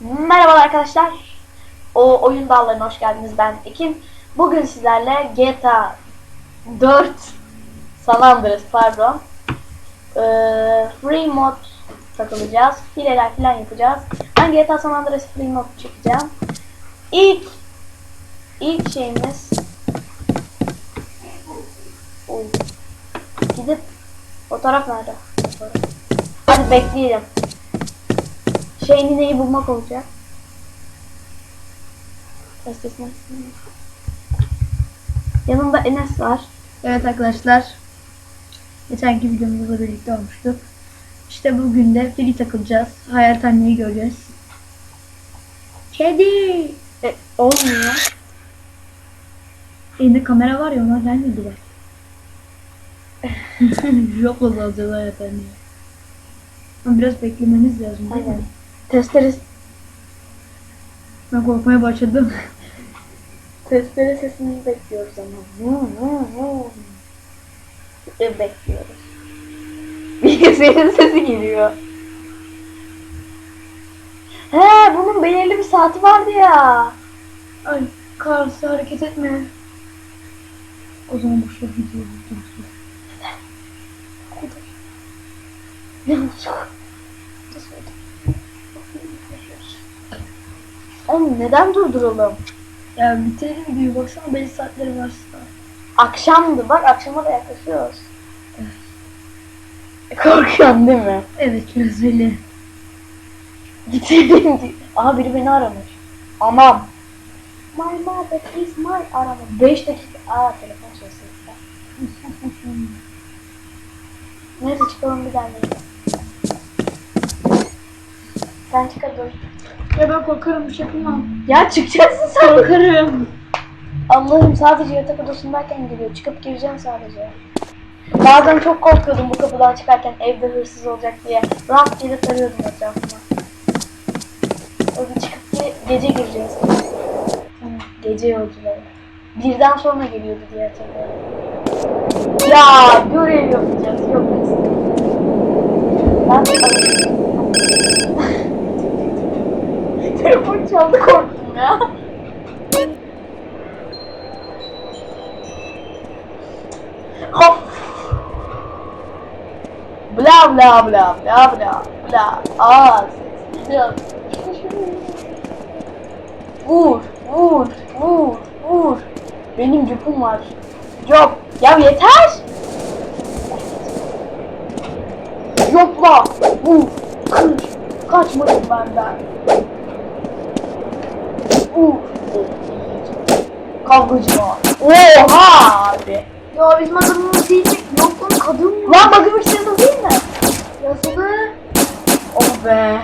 Merhabalar arkadaşlar. O oyun dağlarına hoş geldiniz. Ben Ekin. Bugün sizlerle GTA 4 San Andreas pardon. Ee, free mod takılacağız. Hileler falan yapacağız. Ben GTA San Andreas free mod çekeceğim. İlk ilk şeyimiz Oy. Gidip fotoğraf nerede? Fotoğraf. Hadi bekleyelim. Şeyini neyi bulmak olacak? Açsana. Yanımda Enes var. Evet arkadaşlar. Geçenki videomuzda birlikte olmuştuk. İşte bugün de free takılacağız. Hayat anneyi göreceğiz. Kedi. E, olmuyor. Elinde kamera var ya ona gelmediler. Yok oldu acaba hayat anneyi. Biraz beklemeniz lazım değil mi? Testere, Ben korkmaya başladım. testere sesini bekliyoruz ama. Hı. E, bekliyoruz. Bilgisayarın sesi geliyor. He bunun belirli bir saati vardı ya. Ay Kars hareket etme. O zaman boşver videoyu. Ne olacak? Oğlum neden durduralım? Ya bitirelim videoyu baksana belli saatleri varsa. Akşamdı bak akşama da yaklaşıyoruz. Korkuyorsun değil mi? Evet biraz öyle. Diye. Aha biri beni aramış. Anam. My mother is my arama. 5 dakika. Aa telefon sesi. Neyse çıkalım bir daha. Sen çıkabilir. Ya ben korkarım bir şey yapamam. Ya çıkacaksın sen. Korkarım. Allah'ım sadece yatak odasındayken geliyor. Çıkıp gireceğim sadece. Bazen çok korkuyordum bu kapıdan çıkarken evde hırsız olacak diye. Rastgele tarıyordum etrafıma. Öyle çıkıp ge- gece gireceğiz. Gece yolcuları. Birden sonra geliyordu diye hatırlıyorum. Ya görev yapacağız. Yok. Ben Telefon çaldı korktum ya. Hop. Bla bla bla bla bla bla. Aa. Vur, vur, vur, vur. Benim cupum var. Yok. Ya yeter. Yokla. Vur. Kır. Kaçmadın benden. Vur. Kavgacı var. Oha abi. Ya bizim adamımız değil. Yok lan kadın mı? Lan bakım istiyorsun değil mi? Yazılı. Oh be.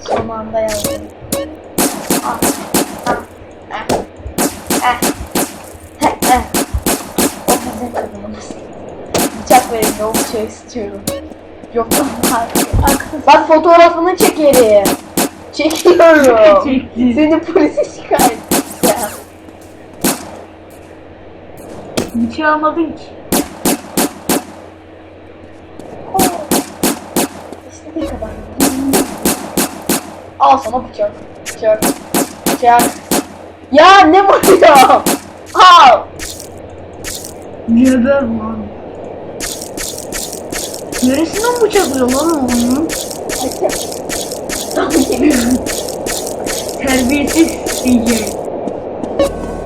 Son anda yazdım. Ah. Ah. Eh. Eh. Heh, eh. O bizim kadınımız. Bıçak verin yok bıçağı istiyorum. Yok lan Bak fotoğrafını çekerim. Çekiyorum. Çekti. Seni polise şikayet edeceğim. Şey almadın ki. İşte bir kadar. Al sana bıçak. Bıçak. Bıçak. Ya ne vuruyor? Al. Geber lan. Neresinden bıçaklıyor lan o onun? Terbiyesiz diyeceğim.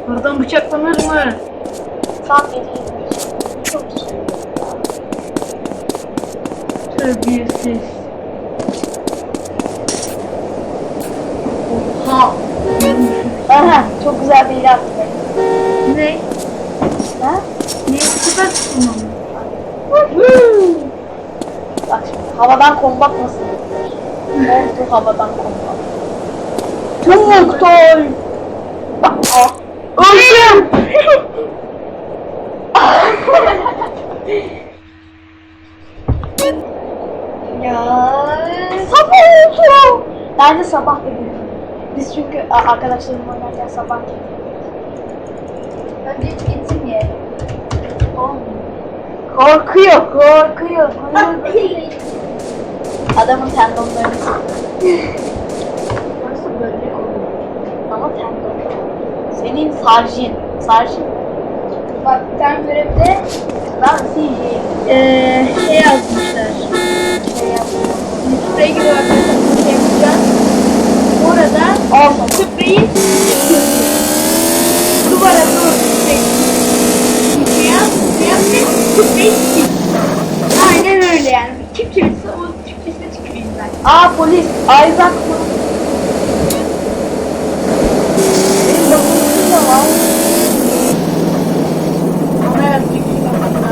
Oradan bıçaklanır mı? Tam geliyor. Çok güzel. Terbiyesiz. Ha. Aha, çok güzel bir ilan. Ne? Ha? Ne? Süper onu. Bak şimdi havadan kombat nasıl yapılır? Ordu havadan kombat. Çok ah. Öldüm. ya sabah oldu. Bence sabah dedim. Biz çünkü arkadaşlarımla oynarken sabah geliyoruz. Hadi gitsin ye. Korkuyor, korkuyor. Adamın tendonlarını Nasıl böyle oluyor? Ama tendon. Senin sarjin. Sarjin. Bak ben görevde ben sihir. Ee, şey yazmışlar. Şey yazmışlar. Sprey gibi arkadaşlar şey yapacağız. Orada Olsun. spreyi duvara doğru şey- şey şey spreyi. Suya, suya spreyi Aa polis. Isaac mı? Benim bakımsız da var. Türkçe bakmak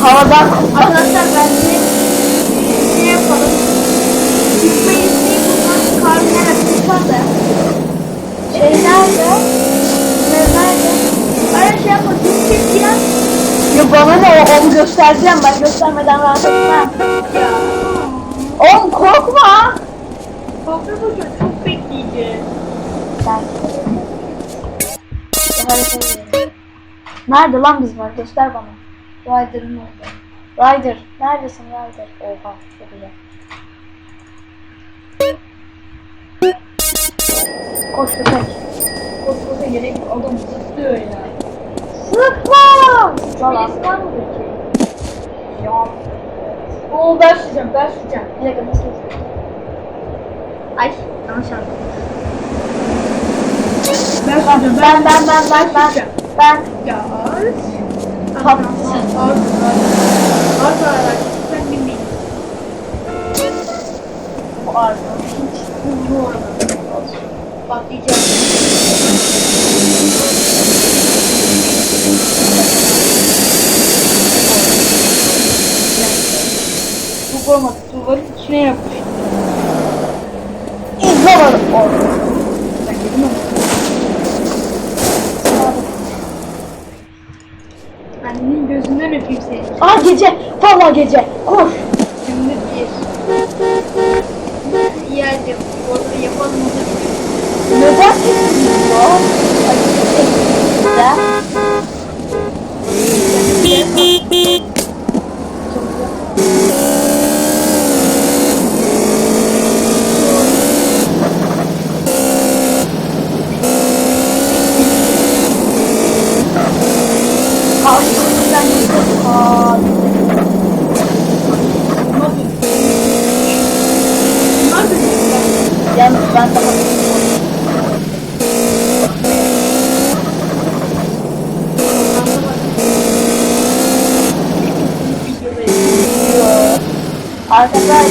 Havadan Arkadaşlar bence şey yapalım. Spreyi sıkayım bundan karnı nerede çıkar da. şey nerede? Ne nerede? Öyle şey yapalım. Türkçe ya. Ya bana ne o- onu göstereceğim ben göstermeden rahat etmem. Oğlum korkma. Korkma bakın çok bekleyeceğiz. Nerede lan biz var? Göster bana. Rider'ın orada. Ryder. Neredesin Ryder? Oha çok güzel. Koş köpek. Korkmasa gerek yok. Adam zıplıyor ya. Sıkma! Sıkma Birisi var mı peki? Ya. Oo ben süreceğim ben süreceğim. Bir dakika nasıl yapıyorsun? Ay yanlış yaptım. Ben Ben süreceğim ben ben ben ben ben süreceğim. ben Ya ağır. Tamam. Ağır. Ağır ağır. Sen bilmeyin. bu arada. Hiç hızlı orada. Patlayacak. Bu olmadı. Duvarın içine yapmış. İzle var orada. Annenin gözünden öpeyim seni. Aa gece. Valla gece. Koş. Şimdi bir. İyi hadi. Orada yapalım onu. Neden kesilmiyor? Ay, Ya. Karşımızdan geçiyor. Aa, Bunlar da güzel. Yalnız ben daha Yok. Arkadaş.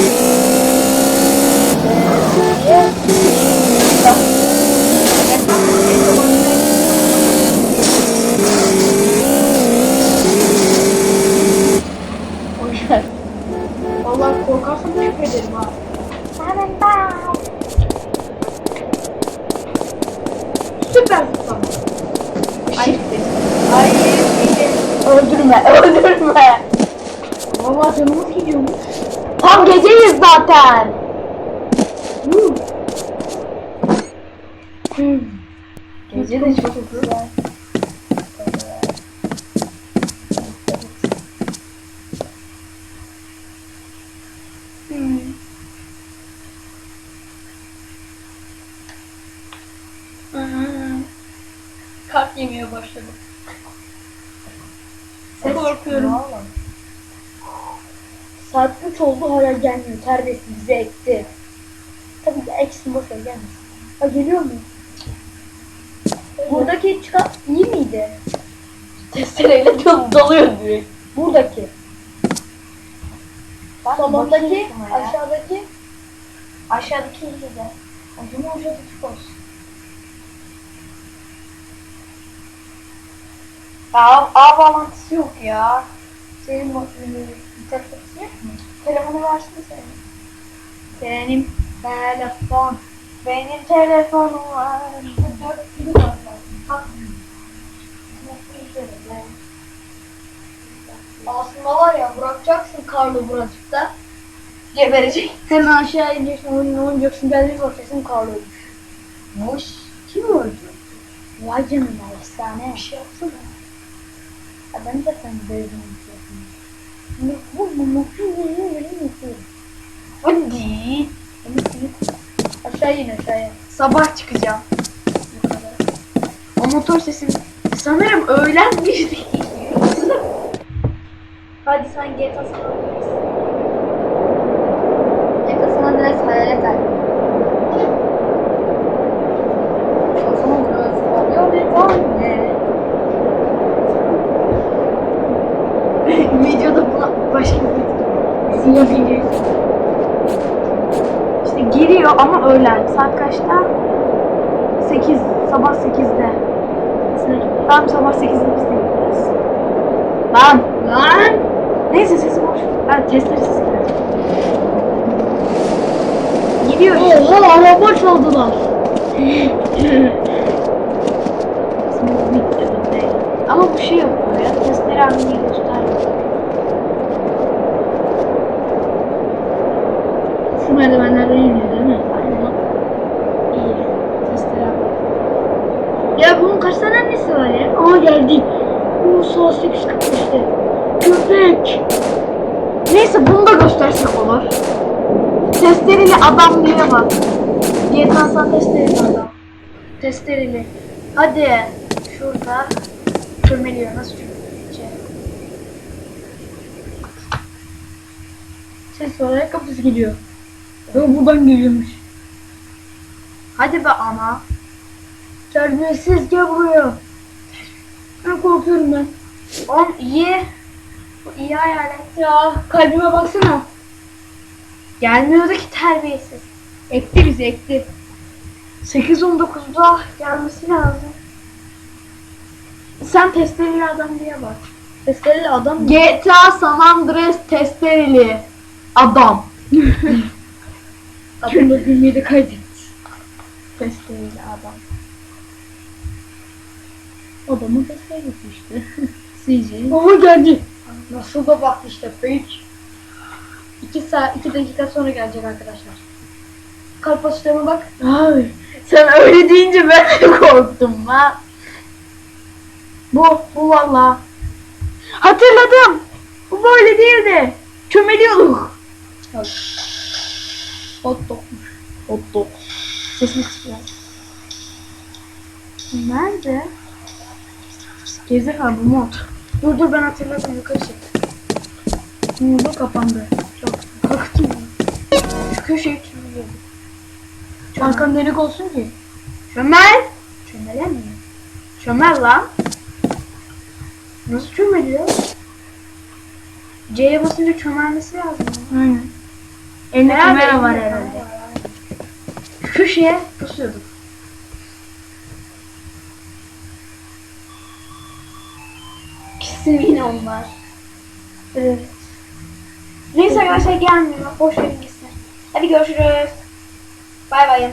Eee, Bak. Boşver. Vallahi korkarsam şüphe ederim ha. Süper zıplama. Ay, ay, iyi. Öldürme, öldürme. Valla canımız gidiyormuş. Tam geceyiz zaten. Gece de çok güzel. Kalp yemeye başladım. Korkuyorum. Saat 3 oldu hala gelmiyor. Terbiyesiz bize ekti. Tabii ki eksin boş ver gelmesin. Ha geliyor mu? Buradaki çıkan iyi miydi? Testereyle dal- dalıyor direkt. Buradaki. Ben Salondaki, aşağıdaki. Aşağıdaki iyi de. Acaba aşağıdaki olsun. Ya ağ bağlantısı yok ya. Senin bu yok mu? Telefonu versene senin. Benim telefon. Benim telefonum var. Aslında var ya bırakacaksın karlı buracıkta. Geberecek. Hemen aşağı ineceksin, oyun oynayacaksın, geldiğin bakacaksın karlı ölmüş. Boş. Kim öldü? Vay canına efsane. Bir şey yapsana. Ya ben de sen böyle Hadi. Aşağı in aşağıya. Sabah çıkacağım. motor sesi. Sanırım öğlen bir Hadi sen GTA San Andreas. Yakın San Andreas hayalet ay. San Andreas anne. Videoda bir sinyal geliyor. İşte giriyor ama öğlen. Saat kaçta? 8. Sabah 8'de. Tamam sabah 8'de biz de gideriz. Lan! Lan! Neyse sesi boş. Ben testleri sesi. Gidiyor. Oha araba çaldılar. Ama bu şey yapıyor ya. Testleri anneyi göstermiyor. Şu merdivenlerden iniyor değil mi? Aynen. İyi. Testleri anneyi. Ya bunun kaç tane annesi var ya? Aa geldi. Bu saat 8.45'te. Köpek. Neyse bunu da göstersek olur. Testereli adam diye bak. GTA San testereli adam. Testereli. Hadi. Şurada. Çömeliyor. Nasıl çömeliyor? Ses var ayakkabısı geliyor. Yok buradan geliyormuş. Hadi be ana. Terbiyesiz gel buraya. Ben korkuyorum ben. On iyi. Bu iyi hayalet. Ya kalbime baksana. Gelmiyordu ki terbiyesiz. Ekti bizi ekti. 8-19'da gelmesi lazım. Sen testereli adam diye bak. Testereli adam mı? GTA San Andreas testereli adam. Adını da gülmeyi de kaydet. Testereli adam. Adamın testeresi işte. CG. Baba geldi. Nasıl da baktı işte fake. 2 saat 2 dakika sonra gelecek arkadaşlar. Kalp atışlarıma bak. Ay, sen öyle deyince ben de korktum lan. Bu, bu valla. Hatırladım. Bu böyle değildi. Çömeliyorduk. Hot dogmuş. Hot dog. Sesini çıkıyor. Nerede? Gerizekalı bu mod. Dur dur ben hatırladım yukarı çık. Ne oldu kapandı. Çok korktum. Şu köşeyi çömeliyorum. Arkan delik olsun ki. Çömel. Çömelemiyor. Çömel lan. Nasıl çömeliyor? C'ye basınca çömelmesi lazım. Aynen. Elinde Herhalde kamera var herhalde. Şu köşeye pusuyorduk. Kesin yine onlar. Evet. Neyse arkadaşlar gelmiyor. Boş verin gitsin. Hadi görüşürüz. Bay bay.